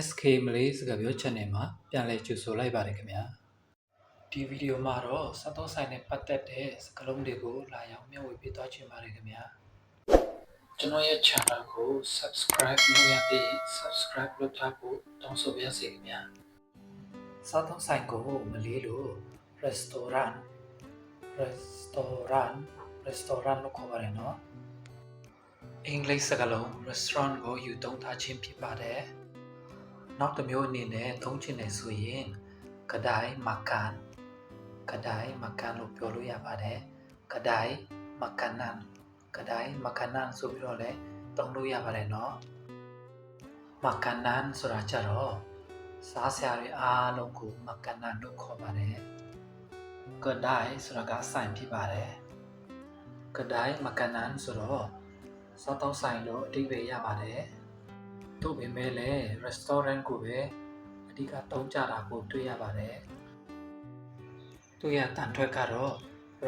င်္ဂလာပါခင်ဗျာ SK Malay စကားပြော channel မှာပြန်လည်ကြိုဆိုလိုက်ပါတယ်ခင်ဗျာဒီဗီဒီယိုမှာတော့စက်သုံးဆိုင်နဲ့ပတ်သက်တဲ့စကားလုံးတွေကိုလာရောက်မျှဝေပေးသွားချင်ပါတယ်ခင်ဗျာကျွန်တော်ရဲ့ channel ကို subscribe လုပ်ရပြီး subscribe လုပ်ထားဖို့တောင်းဆိုပါရစေခင်ဗျာစက်သုံးဆိုင်ကိုမလေးလို့ restaurant restaurant restaurant လို့ခေါ်ပါတယ်နော်အင်္ဂလိပ်စကားလုံး restaurant ကိုယူသုံးထားခြင်းဖြစ်ပါတယ်။ နောက်တစ်မျိုးအနေနဲ့သုံးချင်တယ်ဆိုရင်ကဒိုင်မကန်ကဒိုင်မကန်လို့ပြောလို့ရပါတယ်။ကဒိုင်မကန်နန်ကဒိုင်မကန်နန်ဆိုပြီးတော့လည်းသုံးလို့ရပါတယ်နော်။မကန်နန်ဆိုတာကြတော့စားစရာတွေအားလုံးကိုမကန်နန်လို့ခေါ်ပါတယ်။ကဒိုင်ဆိုတာကဆိုင်ဖြစ်ပါတယ်။ကဒိုင်မကန်နန်ဆိုတော့စားတောက်ဆိုင်လို့အဓိပ္ပာယ်ရပါတယ်။ သို့ပေမဲ့လည်း restaurant ကိုပဲအဓိကသုံးကြတာကိုတွေ့ရပါတယ်။သူရတန်ထွက်ကတော့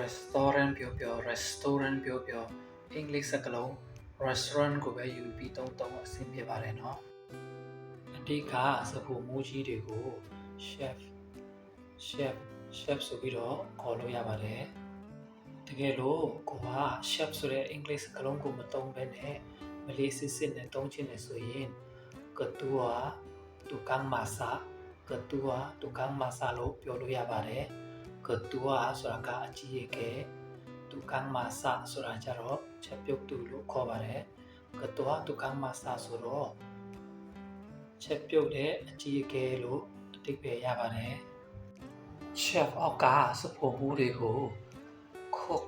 restaurant ပြောပြော restaurant ပြောပြောအင်္ဂလိပ်စကားလုံး restaurant ကိုပဲယူပြီးသုံးသုံးအဆင်ပြေပါတယ်နော်။အဓိကစဖို့မူကြီးတွေကို chef chef chef ဆိုပြီးတော့ခေါ်လို့ရပါတယ်။တကယ်လို့ကိုက chef ဆိုတဲ့အင်္ဂလိပ်စကားလုံးကိုမသုံးဘဲနဲ့မလေးစစ်စစ်နဲ့သုံးချင်တယ်ဆိုရင် ketua tukang masak ketua tukang masak လို့ပြောလို့ရပါတယ် ketua ဆိုတာကအကြီးအကဲ tukang masak ဆိုတာကြတော့ချက်ပြုတ်သူလို့ခေါ်ပါတယ် ketua tukang masak ဆိုတော့ချက်ပြုတ်တဲ့အကြီးအကဲလို့အဓိပ္ပာယ်ရပါတယ် chef အောက်ကစဖို့မှုတွေကို cook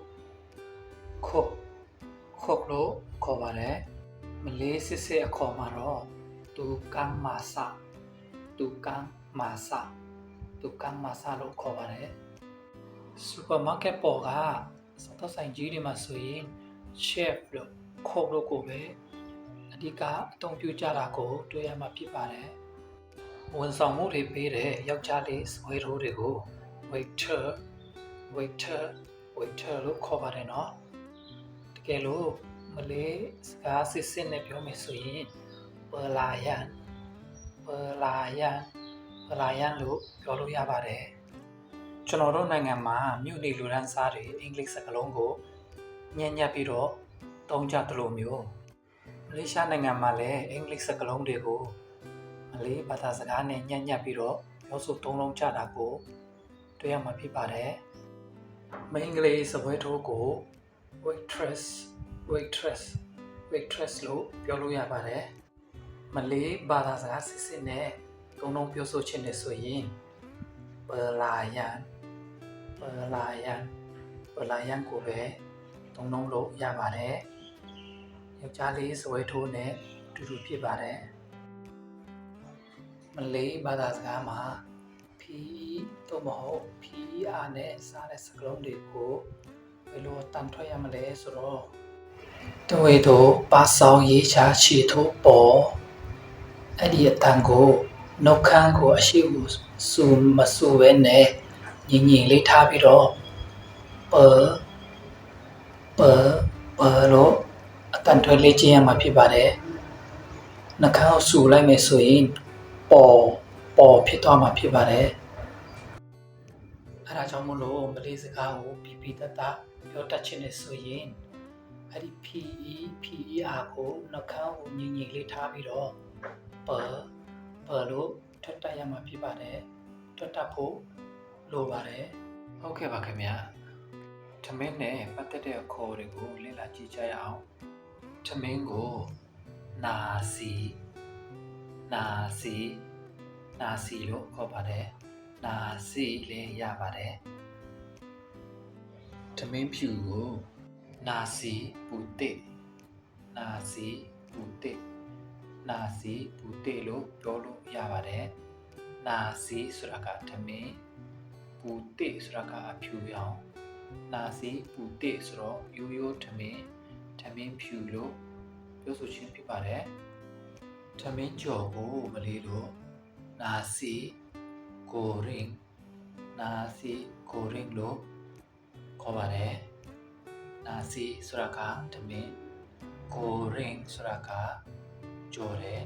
cook cook လို့ခေါ်ပါတယ်မလေးစစ်စစ်အခေါ်မှာတော့ တူကန်းမာဆာတူကန်းမာဆာတူကန်းမာဆာလို့ခေါ်ပါတယ်စူပါမားကတ်ပေါ်ကစတော့ဆိုင်ကြီးတွေမှာဆိုရင် chef လို့ cook လို့ကိုပဲအဓိကအသုံးပြုကြတာကိုတွေ့ရမှာဖြစ်ပါတယ်ဝန်ဆောင်မှုတွေပေးတဲ့ယောက်ျားလေးစဝေးထိုးတွေကို waiter waiter waiter လို့ခေါ်ပါတယ်နော်တကယ်လို့မလေးစကားစစ်စစ်နဲ့ပြောမယ်ဆိုရင် ပလာယန်ပလာယန်ပလာယန်လို့ပြောလို့ရပါတယ်ကျွန်တော်တို့နိုင်ငံမှာမြို့နေလူရန်စားတွေအင်္ဂလိပ်စကားလုံးကိုညံ့ညက်ပြီးတော့သုံးကြသလိုမျိုးမလေးရှားနိုင်ငံမှာလည်းအင်္ဂလိပ်စကားလုံးတွေကိုမလေးဘာသာစကားနဲ့ညံ့ညက်ပြီးတော့ပြောဆိုသုံးလုံးကြတာကိုတွေ့ရမှာဖြစ်ပါတယ်မိန်းကလေးစပွဲထိုးကို waitress waitress waitress လို့ပြောလို့ရပါတယ် မလေးဘာသာစကားစစ်စစ်နဲ့တုံးတုံးပြောဆိုချင်တယ်ဆိုရင်ပလာယန်ပလာယန်ပလာယန်ကိုပဲတုံးတုံးလို့ရပါတယ်ယောက်ျားလေးစပွဲထိုးနဲ့အတူတူဖြစ်ပါတယ်မလေးဘာသာစကားမှာ P တော့မဟုတ် PR နဲ့စားတဲ့စကားလုံးတွေကိုဘယ်လိုတန်ထွက်ရမလဲဆိုတော့တဝေတို့ပါဆောင်ရေးချချီထိုးပေါ် အဲ့ဒီအတန်ကိုနှုတ်ခမ်းကိုအရှိကိုစူမစူပဲနဲ့ညင်ညင်လေးထားပြီးတော့ပပပလို့အတန်ထွက်လေးကျင်းရမှာဖြစ်ပါတယ်နှာခမ်းကိုစူလိုက်မယ်ဆိုရင်ပေါ်ပေါ်ဖြစ်သွားမှာဖြစ်ပါတယ်အဲဒါကြောင့်မလို့မလေးစကားကိုပြပြတတ်တာပြောတတ်ချင်နေဆိုရင်အဲ့ဒီ PE PER ကိုနှာခေါင်းကိုညင်ညင်လေးထားပြီးတော့ ပပလို့ထွက်တတ်ရမှာဖြစ်ပါတယ်ထွက်တတ်ဖို့လိုပါတယ်ဟုတ်ကဲ့ပါခင်ဗျာထမင်းနဲ့ပတ်သက်တဲ့အခေါ်တွေကိုလေ့လာကြည့်ကြရအောင်ထမင်းကိုနာစီနာစီနာစီလို့ခေါ်ပါတယ်နာစီလည်းရပါတယ်။ဓမင်းဖြူကိုနာစီပူတစ်နာစီပူတစ် နာစီပူတစ်လို့ပြောလို့ရပါတယ်။နာစီဆိုတာကဓမင်းပူတစ်ဆိုတာကအဖြူရောင်နာစီပူတစ်ဆိုတော့ရိုးရိုးဓမင်းဓမင်းဖြူလို့ပြောဆိုခြင်းဖြစ်ပါတယ်။ဓမင်းကြော်ကိုမလေးလို့နာစီကိုရင်နာစီကိုရင်လို့ခေါ်ပါတယ်နာစီဆိုတာကဓမင်းကိုရင်ဆိုတာက ကြော်တယ်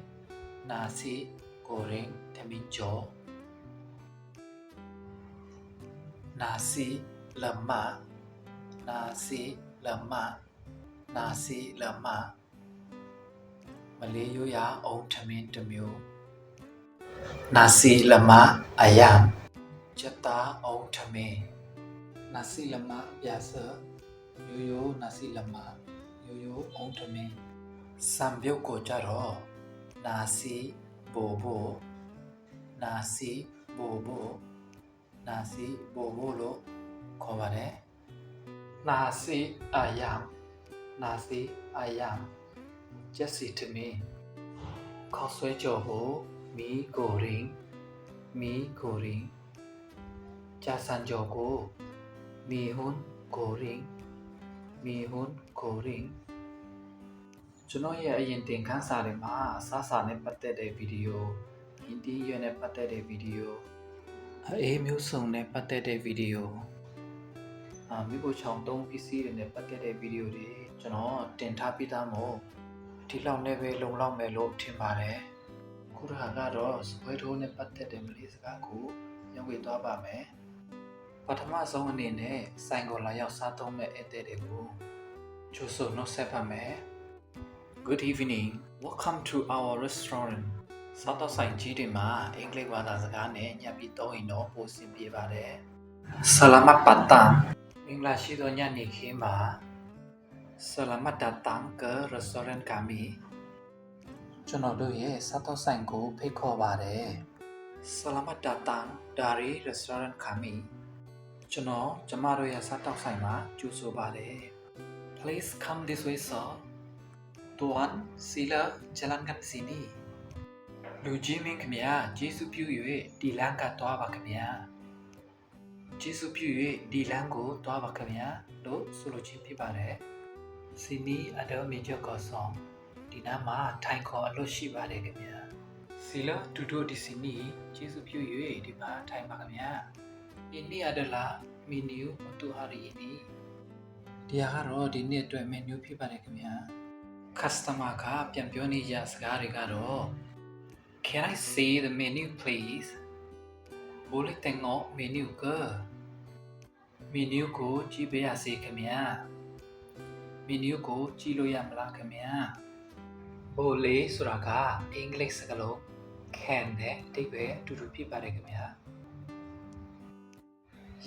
nasi goreng teminjo nasi lemak nasi lemak nasi lemak မလေးရိုးရာအုံထမင်းတစ်မျိုးနာစီလမအယံချက်သားအုံထမင်းနာစီလမပြာစရိုးရိုးနာစီလမရိုးရိုးအုံထမင်း စံပြုတ်ကိုကြတော့နာစီဘိုဘိုနာစီဘိုဘိုနာစီဘိုဘိုလို့ခေါ်ပါတယ်နာစီအယံနာစီအယံကျက်စီထမင်းခေါက်ဆွဲကြော်ဖို့မီကိုရင်မီကိုရင်ကြာစံကြော်ကိုမီဟွန်းကိုရင်မီဟွန်းကိုရင် ကျွန်တော်ရဲ့အရင်တင်ခန်းစာတွေမှာအစားစာနဲ့ပတ်သက်တဲ့ဗီဒီယိုဟင်ဒီရွနဲ့ပတ်သက်တဲ့ဗီဒီယိုအေးမျိုးစုံနဲ့ပတ်သက်တဲ့ဗီဒီယိုအာမိဖို့ချောင်းသုံးပစ္စည်းတွေနဲ့ပတ်သက်တဲ့ဗီဒီယိုတွေကျွန်တော်တင်ထားပြီးသားမို့ဒီလောက်နဲ့ပဲလုံလောက်မယ်လို့ထင်ပါတယ်။ခုတစ်ခါကတော့စပွဲထိုးနဲ့ပတ်သက်တဲ့မလေးစကားကိုညွှန်ပြသွားပါမယ်။ပထမဆုံးအနေနဲ့ဆိုင်ကိုလာရောက်စားသုံးမဲ့ဧည့်သည်တွေကိုကျိုးဆိုနှုတ်ဆက်ပါမယ်။ Good evening. Welcome to our restaurant. စားတော့ဆိုင်ကြီးတွေမှာအင်္ဂလိပ်ဘာသာစကားနဲ့ညှပ်ပြီးသုံးရင်တော့ပိုဆင်ပြေပါတယ်။ Selamat datang. မင်္ဂလာရှိသောညနေခင်းပါ Selamat datang ke restoran kami ကျွန်တော်တို့ရဲ့စားသောက်ဆိုင်ကိုဖိတ်ခေါ်ပါတယ် Selamat datang dari restoran kami ကျွန်တော်ကျမတို့ရဲ့စားသောက်ဆိုင်မှာကြိုဆိုပါတယ် Please come this way sir Tuan sila jalankan sini လူကြီးမင်းခင်ဗျာကျေးဇူးပြု၍ဒီလမ်းကသွားပါခင်ဗျာကျေးဇူးပြု၍ဒီလမ်းကိုသွားပါခင်ဗျာလို့ဆိုလိုခြင်းဖြစ်ပါတယ်စီနီအဒမေဂျကောဆောင်ဒီနားမှာထိုင်ခေါ်အလွတ်ရှိပါတယ်ခင်ဗျာစီလာတူတူဒီစီနီကျေးဇူးပြု၍ဒီမှာထိုင်ပါခင်ဗျာအင်းနီအဒလာမီနူအတူဟာရီနီဒီဟာကတော့ဒီနေ့အတွက်မန်နူဖြစ်ပါတယ်ခင်ဗျာ customer ကပြန်ပြောနေကြစကားတွေကတော့ Can I see the menu please ဘိုးလေးတင်ငေါ menu က menu ကိုကြည့်ပေးရစေခင်ဗျာမီနူးကိုကြည့်လို့ရမလားခင်ဗျာဘိုလေဆိုတာကအင်္ဂလိပ်စကားလုံး can နဲ့အဓိပ္ပာယ်အတူတူဖြစ်ပါတယ်ခင်ဗျာ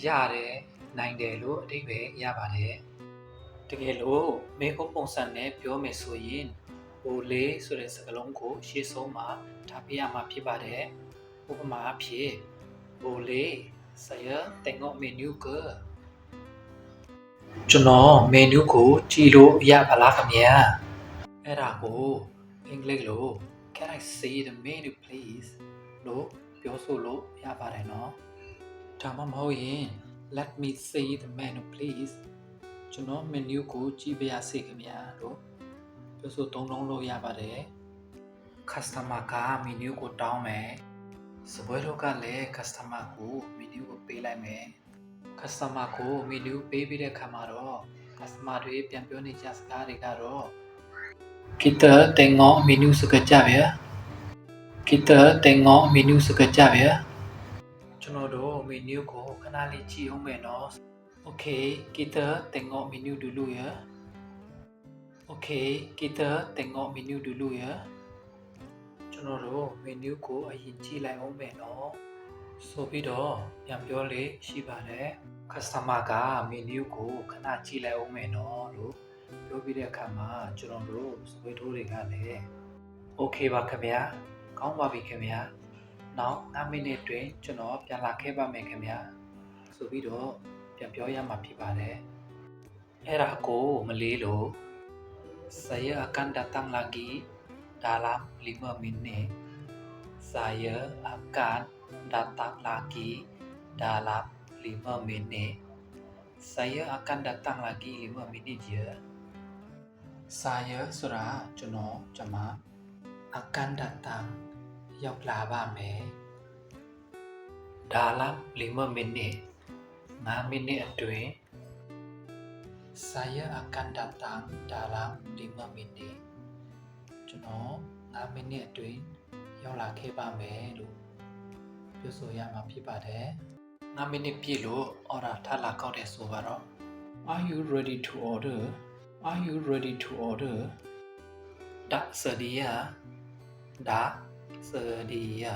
ရတယ်နိုင်တယ်လို့အဓိပ္ပာယ်ရပါတယ် တကယ်လို့မေခုပုံစံနဲ့ပြောမယ်ဆိုရင်ဘိုလေဆိုတဲ့စကားလုံးကိုရှေ့ဆုံးမှာထားပြရမှာဖြစ်ပါတယ်ဥပမာအဖြစ်ဘိုလေ saya tengok menu ke ကျွန်တော်မေနူးကိုကြည့်လို့ရပါလားခင်ဗျာအဲ့ဒါကိုအင်္ဂလိပ်လို Can I see the menu please လို့ပြောဆိုလို့ရပါတယ်နော်ဒါမှမဟုတ်ရင် Let me see the menu please ကျွန်တော် menu ကိုကြည့်ပါရစေခင်ဗျာလို့ပြောဆိုသုံးလုံးလို့ရပါတယ် customer က menu ကိုတောင်းမယ်စပွဲတော့ကလည်း customer ကို menu ကိုပေးလိုက်မယ် customer ကို menu ပေးပြီးတဲ့ခါမှာတော့ customer တွေပြန်ပြောနေကြစကားတွေကတော့ kita tengok menu sekejap ya kita tengok menu sekejap ya ကျွန်တော်တို့ menu ကိုခဏလေးကြည့်အောင်မယ်နော် okay kita tengok menu dulu ya okay kita tengok menu dulu ya ကျွန်တော်တို့ menu ကိုအရင်ကြည့်လိုက်အောင်မယ်နော်ဆိုပြီးတော့ပြန်ပြောလေရှိပါတယ် customer က menu ကိုခဏကြည့်လိုက်အောင်မယ်နော်လို့ပြောပြီးတဲ့အခါမှာကျွန်တော်တို့စပွဲထိုးတွေကလည်း okay ပါခင်ဗျာကောင်းပါပြီခင်ဗျာနောက်9မိနစ်တွင်ကျွန်တော်ပြန်လာခဲ့ပါမယ်ခင်ဗျာဆိုပြီးတော့ ပြန်ပြောရမှာဖြစ်ပါတယ်အဲ့ဒါကိုမလေးလို့ saya akan datang lagi dalam 5 minit saya akan datang lagi dalam 5 minit. Saya akan datang lagi 5 minit je. Saya ဆိုတာကျွန်တော်ကျွန်မ akan datang ရောက်လာပါမယ် dalam 5 minit 5 minit အတွင်း saya akan datang dalam 5 minit ကျွန်တော်5 minit အတွင်းရောက်လာခဲ့ပါမယ်လို့ပြောဆိုရမှာဖြစ်ပါတယ်9မိနစ်ပြည့်လို့ order ထပ်လာကောက်တယ်ဆိုပါတော့ Are you ready to order Are you ready to order ဒါစဒီယာဒါစဒီယာ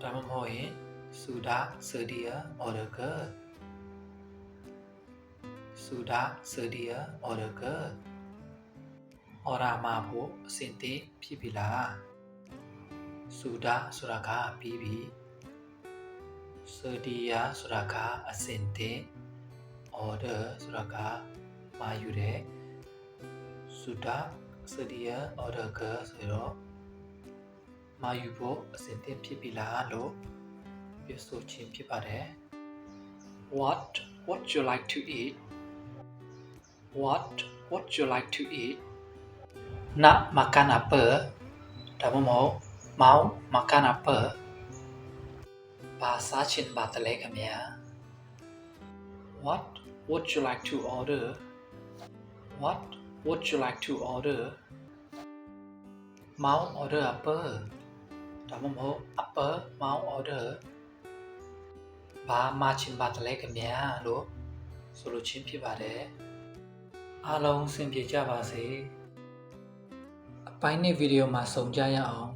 ဒါမှမဟုတ်ရင်စူဒါစဒီယာ order က စူဒါစဒီယာ order က order မှာဖို့အဆင်သင့်ဖြစ်ပြီလားစူဒါဆိုတာကပြီးပြီစဒီယာဆိုတာကအဆင်သင့် order ဆိုတာကမှာယူတဲ့စူဒါစဒီယာ order ကဆိုတော့မှာယူဖို့အဆင်သင့်ဖြစ်ပြီလားလို့ပြောဆိုခြင်းဖြစ်ပါတယ် What what you like to eat What would you like to eat? Nak makan apa? Kamu mau mau makan apa? Bahasa Chin Batale ya. What would you like to order? What would you like to order? Mau order apa? Kamu mau apa? Mau order? Bahasa Chin Batale ya, lo. 솔로 진피발에 ပါတယ်အားလုံးစင်ပြေကြပါစေအပိုင်းနဲ့ဗီဒီယိုမှာစုံကြရအောင်